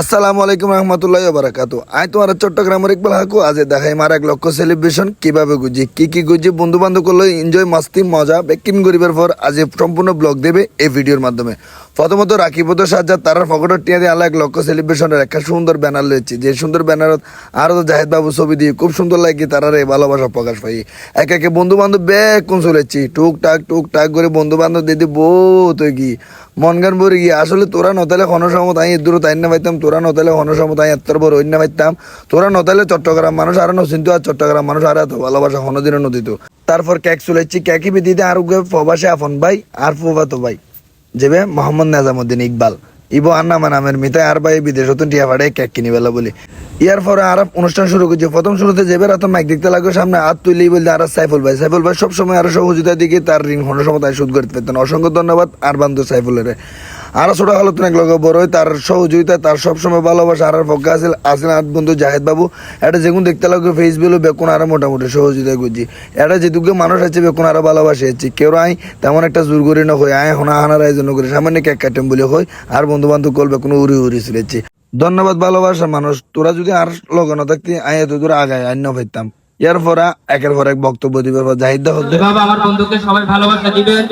আসসালামু আলাইকুম রহমতুল্লাহ বারাকাতু। আই তোমার চট্টগ্রামের ইকবাল হাকু, আজ দেখাই মার এক লক্ষ সেলিব্রেশন কীভাবে গুজি, কি কি গুজি বন্ধু বান্ধব করল এনজয় মাস্তি, মজা বেকিন গরিবের পর আজ সম্পূর্ণ ব্লগ দেবে এই ভিডিওর মাধ্যমে। প্রথমত রাখিপত সাজ্জাদ, তারার ফকটর টিয়া দিয়ে আল্লাহ এক লক্ষ সেলিব্রেশনের একটা সুন্দর ব্যানার লয়েছে যে সুন্দর ব্যানারত আরও তো জাহেদ বাবু ছবি দিয়ে খুব সুন্দর লাগে, তারার এই ভালোবাসা প্রকাশ পাই একে একে বন্ধু বান্ধব বেকুন চলেছি। টুকটাক টুকটাক করে বন্ধু বান্ধব দিদি, বহুত হয়ে গিয়ে মন গান ভরে গিয়ে, আসলে তোরা নতালে ক্ষণসমত তাই দূর তাই না পাইতাম, তোরা নতালে ক্ষণসমত তাই এত্তর বড় অন্য পাইতাম। তোরা নতালে চট্টগ্রাম মানুষ, আর নচিন্ত আর চট্টগ্রাম মানুষ, আর এত ভালোবাসা কোনোদিনও নদিত। তারপর কেক চুলাইছি কেকি বিদিতে আর প্রবাসে আফন ভাই, আর ফুফাতো ভাই। যেবে মোহাম্মদ নাজামুদ্দিন ইকবাল। ইবো আর নামা নামের মিতাই আর ভাই বিদেশ হতুন টিয়া ফাড়ে কেক কিনি বেলা বলি। ইয়ার পরে আর অনুষ্ঠান শুরু করছে। প্রথম শুরুতে যে বের মাইক দেখতে লাগবে সামনে হাত তুলি বলতে আর সাইফুল ভাই। সাইফুল ভাই সবসময় আরও সহযোগিতার দিকে তার ঋণ হন সময় সুদ করতে পেতেন। অসংখ্য ধন্যবাদ আর বান্ধব সাইফুলের। আরও ছোট হলো এক লগে বড়। তার সহযোগিতা তার সবসময় ভালোবাসা আর পক্ষে আসিল আসিল আর বন্ধু জাহেদ বাবু। এটা যেগুন দেখতে লাগবে ফেসবুক বেকুন আরও মোটামুটি সহযোগিতা করছি। এটা যেটুকু মানুষ আছে, বেকুন আরও ভালোবাসে আছে। কেউ আই তেমন একটা জোর করি না হয়। আয় হোনা হানার আয়োজন করে। সামান্য কেক কাটেম বলে হয়। আর বন্ধু বান্ধব করবে কোনো উড়ি উড়ি চলেছে। ধন্যবাদ ভালোবাসা মানুষ। তোরা যদি আর লগে না থাকতি, আয় এত দূর আগায় আন্য পাইতাম পরে একের পর এক বক্তব্য দিবে জাহিদা হতে আমার বন্ধুকে সবাই ভালোবাসা দিবেন।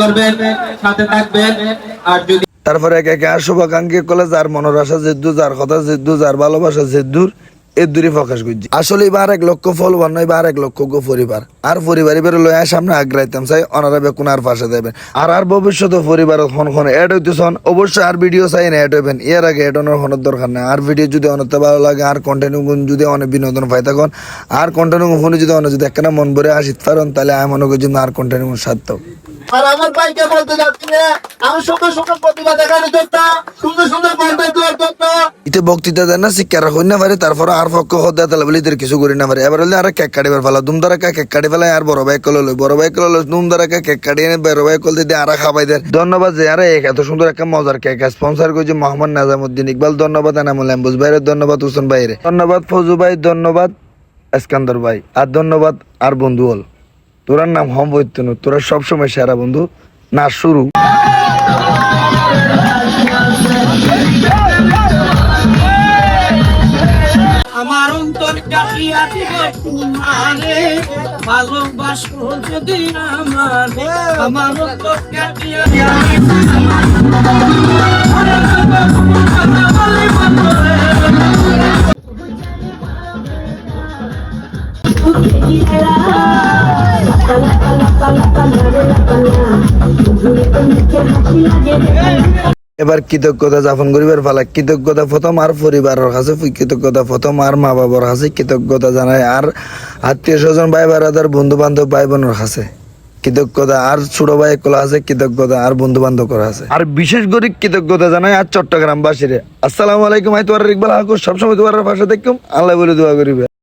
করবেন, সাথে থাকবেন। আর যদি তারপরে একে একে আর শুভাকাঙ্ক্ষী কলে যার মনের আশা যার কথা জেদ্দু, যার ভালোবাসা জেদ্দুর এর প্রকাশ করছি। আসলে এক লক্ষ এবার এক লক্ষ গো পরিবার। আর সামনে আগ্রাইতাম, চাই অনারা বেকুন আর পাশে দেবেন। আর আর ভবিষ্যতে পরিবার খন খন এড হইতেছন, অবশ্যই আর ভিডিও চাই না এড হইবেন। এর আগে এড দরকার নেই। আর ভিডিও যদি অনতে ভালো লাগে, আর কন্টেন্ট যদি অনেক বিনোদন পাই থাকুন আর কন্টেন্ট ফোনে যদি অনেক যদি একটা মন ভরে আসিত পারেন, তাহলে আমি মনে করি আর কন্টেন্ট সার্থ আর আমার ভাইকে বলতে যাচ্ছি আমি সুন্দর সুন্দর প্রতিভা সুন্দর সুন্দর বক্তৃতা না, শিক্ষা রাখুন না পারে তারপর আর পক্ষ কিছু করি না পারে এবার হলে আর কেক কাটিবার ফেলা, দুম দ্বারা কেক কাটি আর বড় ভাই কল বড় ভাই কল দুম দ্বারা কেক কাটি এনে বড় ভাই কল দিয়ে আর খাবাই দেয় ধন্যবাদ যে, আরে এত সুন্দর একটা মজার কেক স্পন্সর করছে মোহাম্মদ নাজামুদ্দিন ইকবাল, ধন্যবাদ এনামুল আম্বুজ ভাইয়ের ধন্যবাদ হোসেন ভাইয়ের ধন্যবাদ ফজু ভাই, ধন্যবাদ এসকান্দর ভাই, আর ধন্যবাদ আর বন্ধু হল। তোরার নাম হম বৈত্যনু তোরা সবসময় সেরা বন্ধু না শুরু আমার অন্তর কাটিয়া তোমারে ভালোবাসো যদি আমার আমার অন্তর এবার কৃতজ্ঞতা যাপন করিবার ফালা কৃতজ্ঞতা প্রথম আর পরিবারের কাছে, কৃতজ্ঞতা প্রথম আর মা বাবার কাছে, কৃতজ্ঞতা জানায় আর আত্মীয় স্বজন ভাই বারাদার বন্ধু বান্ধব ভাই বোনের কাছে। কৃতজ্ঞতা আর ছোট ভাই কলা আছে, কৃতজ্ঞতা আর বন্ধু বান্ধব করা আছে। আর বিশেষ করে কৃতজ্ঞতা জানাই আর চট্টগ্রাম বাসীরে আসসালামু আলাইকুম, আই তোমার ইকবাল হাকুর সবসময় তোমার পাশে দেখুম আল্লাহ বলে দোয়া করিবে।